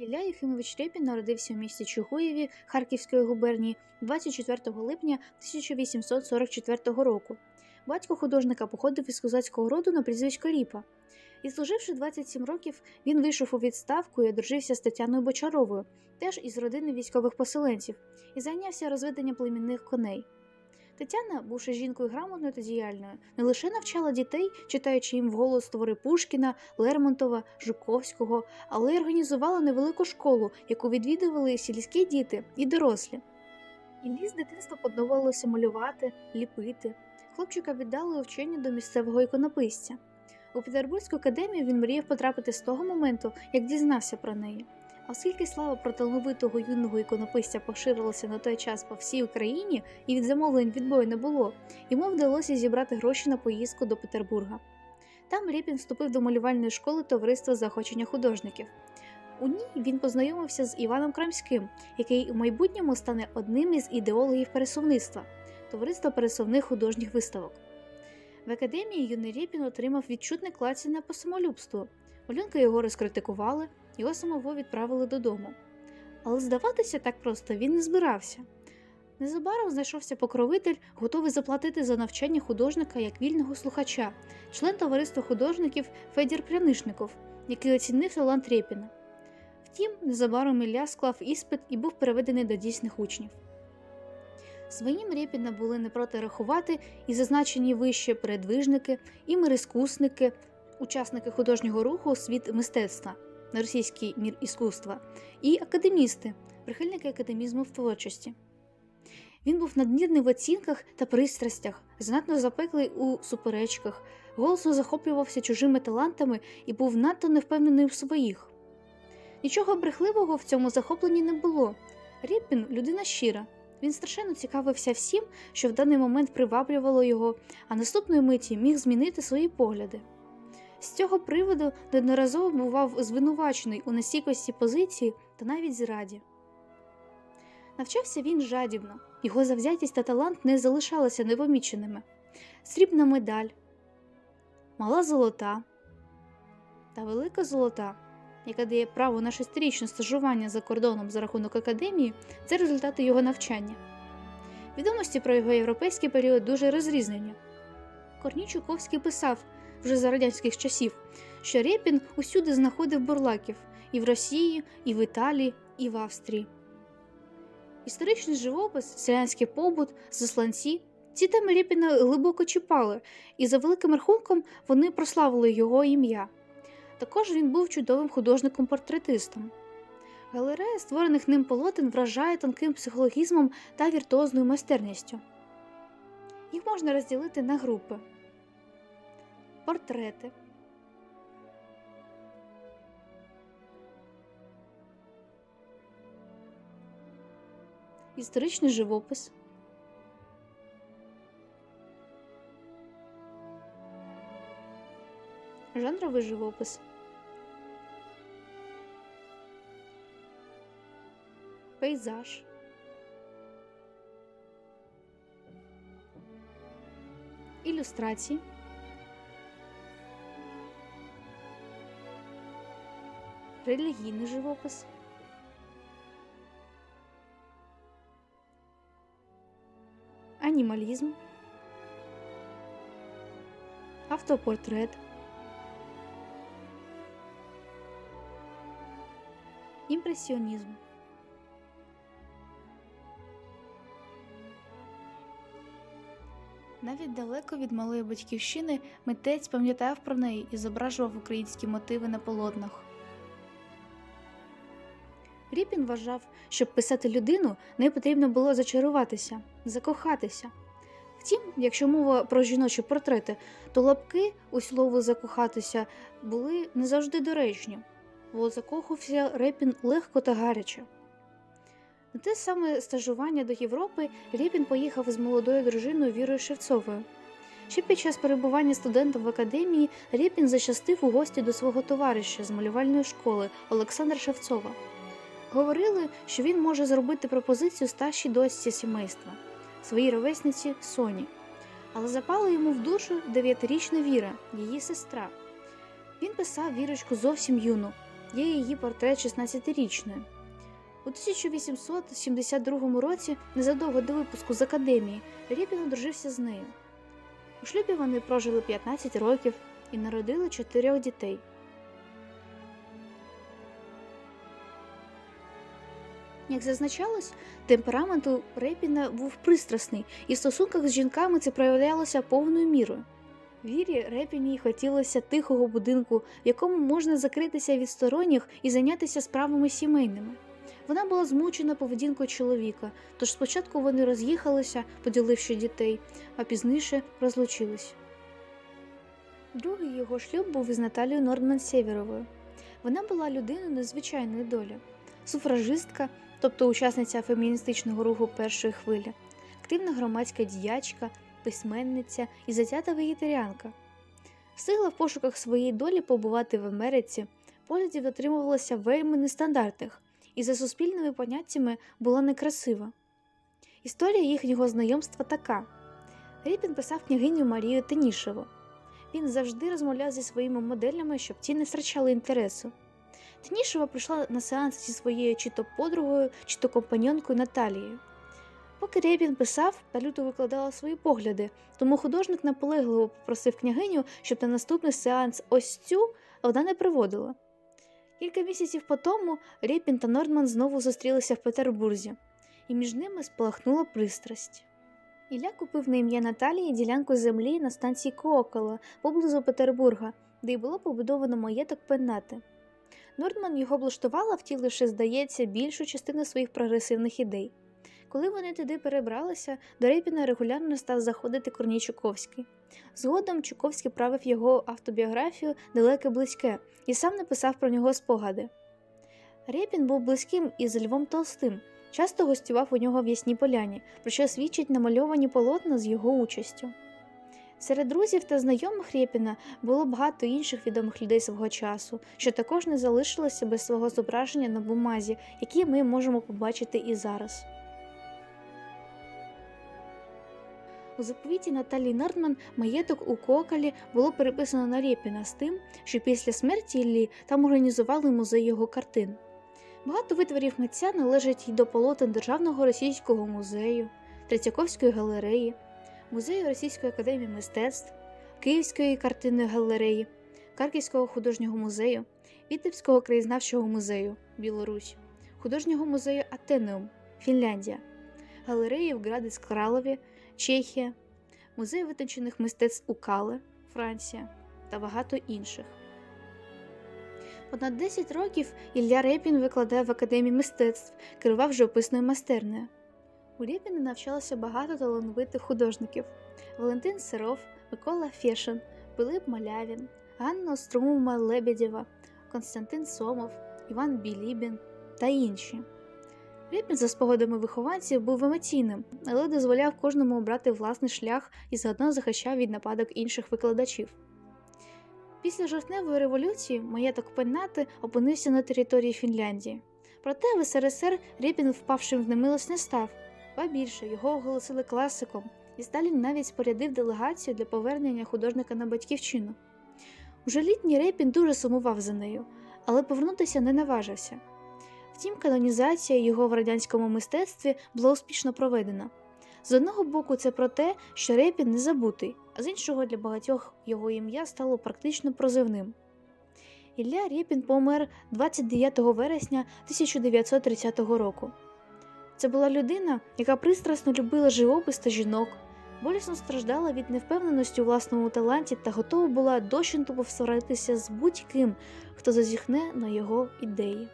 Ілля Єфимович Рєпін народився у місті Чугуєві Харківської губернії 24 липня 1844 року. Батько художника походив із козацького роду на прізвисько Ріпа. І служивши 27 років, він вийшов у відставку і одружився з Тетяною Бочаровою, теж із родини військових поселенців, і зайнявся розведенням племінних коней. Тетяна, бувши жінкою грамотною та діяльною, не лише навчала дітей, читаючи їм вголос твори Пушкіна, Лермонтова, Жуковського, але й організувала невелику школу, яку відвідували сільські діти і дорослі. Іллі з дитинства подобалося малювати, ліпити. Хлопчика віддали вчення до місцевого іконописця. У Петербурзьку академію він мріяв потрапити з того моменту, як дізнався про неї. Оскільки слава про талановитого юного іконописця поширилася на той час по всій Україні і від замовлень відбою не було, йому вдалося зібрати гроші на поїздку до Петербурга. Там Рєпін вступив до малювальної школи товариства заохочення художників. У ній він познайомився з Іваном Крамським, який у майбутньому стане одним із ідеологів пересувництва товариства пересувних художніх виставок. В академії юний Рєпін отримав відчутне клацання по самолюбству. Малюнки його розкритикували, його самого відправили додому. Але здаватися так просто він не збирався. Незабаром знайшовся покровитель, готовий заплатити за навчання художника як вільного слухача, член товариства художників Федір Прянишников, який оцінив талант Рєпіна. Втім, незабаром Ілля склав іспит і був переведений до дійсних учнів. Своїм Рєпіна були не проти рахувати і зазначені вище передвижники, і мироскусники, учасники художнього руху світ мистецтва на російський мір іскусства, і академісти, прихильники академізму в творчості. Він був надмірний в оцінках та пристрастях, знатно запеклий у суперечках, голосно захоплювався чужими талантами і був надто невпевнений у своїх. Нічого брехливого в цьому захопленні не було. Рєпін – людина щира. Він страшенно цікавився всім, що в даний момент приваблювало його, а наступної миті міг змінити свої погляди. З цього приводу неодноразово бував звинувачений у нестійкості позиції та навіть зраді. Навчався він жадібно, його завзятість та талант не залишалися невоміченими. Срібна медаль, мала золота та велика золота, яка дає право на шестирічне стажування за кордоном за рахунок академії, це результати його навчання. Відомості про його європейський період дуже розрізнені. Корній Чуковський писав вже за радянських часів, що Рєпін усюди знаходив бурлаків і в Росії, і в Італії, і в Австрії. Історичний живопис, селянський побут, засланці ці теми Рєпіна глибоко чіпали, і за великим рахунком вони прославили його ім'я. Також він був чудовим художником-портретистом. Галерея створених ним полотен вражає тонким психологізмом та віртуозною майстерністю. Їх можна розділити на групи: портрети, історичний живопис, жанровий живопис, пейзаж, ілюстрації, релігійний живопис. Анімалізм, автопортрет, імпресіонізм. Навіть далеко від малої батьківщини митець пам'ятав про неї і зображував українські мотиви на полотнах. Ріпін вважав, щоб писати людину, не потрібно було зачаруватися, закохатися. Втім, якщо мова про жіночі портрети, то лапки у слово закохатися були не завжди доречні, бо закохався Репін легко та гаряче. На те саме стажування до Європи Рєпін поїхав з молодою дружиною Вірою Шевцовою. Ще під час перебування студентом в академії Рєпін зачастив у гості до свого товариша з малювальної школи Олександра Шевцова. Говорили, що він може зробити пропозицію старшій дочці сімейства, своїй ровесниці Соні. Але запала йому в душу дев'ятирічна Віра, її сестра. Він писав вірочку зовсім юну, є її портрет 16-річною. У 1872 році, незадовго до випуску з академії, Рєпін одружився з нею. У шлюбі вони прожили 15 років і народили чотирьох дітей. Як зазначалось, темперамент у Репіна був пристрасний, і в стосунках з жінками це проявлялося повною мірою. Вірі Репіній хотілося тихого будинку, в якому можна закритися від сторонніх і зайнятися справами сімейними. Вона була змучена поведінкою чоловіка, тож спочатку вони роз'їхалися, поділивши дітей, а пізніше розлучились. Другий його шлюб був із Наталією Нордман Сєвєровою. Вона була людиною незвичайної долі, суфражистка, тобто учасниця феміністичного руху першої хвилі, активна громадська діячка, письменниця і затята вегетаріанка. Встигла в пошуках своєї долі побувати в Америці, поглядів дотримувалася вельми нестандартних і за суспільними поняттями була некрасива. Історія їхнього знайомства така: Ріпін писав княгиню Марію Тенішеву. Він завжди розмовляв зі своїми моделями, щоб ті не втрачали інтересу. Тенішева прийшла на сеанс зі своєю чи то подругою, чи то компаньонкою Наталією. Поки Рєпін писав та люто викладала свої погляди, тому художник наполегливо попросив княгиню, щоб на наступний сеанс ось цю вона не приводила. Кілька місяців по тому Рєпін та Нордман знову зустрілися в Петербурзі, і між ними спалахнула пристрасть. Ілля купив на ім'я Наталії ділянку землі на станції Коокола поблизу Петербурга, де й було побудовано маєток Пеннати. Нордман його облаштувала, втіливши, здається, більшу частину своїх прогресивних ідей. Коли вони туди перебралися, до Репіна регулярно став заходити Корній Чуковський. Згодом Чуковський правив його автобіографію далеке близьке і сам написав про нього спогади. Рєпін був близьким із Львом Толстим, часто гостював у нього в Ясній Поляні, про що свідчать намальовані полотна з його участю. Серед друзів та знайомих Рєпіна було багато інших відомих людей свого часу, що також не залишилося без свого зображення на бумазі, які ми можемо побачити і зараз. У заповіті Наталії Нордман маєток у Кокалі було переписано на Рєпіна з тим, що після смерті Іллі там організували музей його картин. Багато витворів митця належать й до полотен Державного російського музею, Третьяковської галереї, музею Російської академії мистецтв, Київської картинної галереї, Харківського художнього музею, Вітебського краєзнавчого музею Білорусь, художнього музею Атенеум Фінляндія, галереї в Градець Кралові, Чехія, музей витончених мистецтв у Кале, Франція та багато інших. Понад 10 років Ілля Репін викладає в академії мистецтв, керував живописною майстернею. У Рєпіна навчалося багато талановитих художників: Валентин Сиров, Микола Фєшин, Пилип Малявін, Ганна Острумова Лебедєва, Константин Сомов, Іван Білібін та інші. Рєпін, за спогадами вихованців, був емоційним, але дозволяв кожному обрати власний шлях і заодно захищав від нападок інших викладачів. Після жовтневої революції маєток Пеннати опинився на території Фінляндії. Проте в СРСР Рєпін впавшим в немилость не став, ба більше його оголосили класиком, і Сталін навіть спорядив делегацію для повернення художника на батьківщину. Уже літній Рєпін дуже сумував за нею, але повернутися не наважився. Втім, канонізація його в радянському мистецтві була успішно проведена. З одного боку, це про те, що Репін не забутий, а з іншого для багатьох його ім'я стало практично прозивним. Ілля Рєпін помер 29 вересня 1930 року. Це була людина, яка пристрасно любила живопис та жінок, болісно страждала від невпевненості у власному таланті та готова була дощенту повсваритися з будь-ким, хто зазіхне на його ідеї.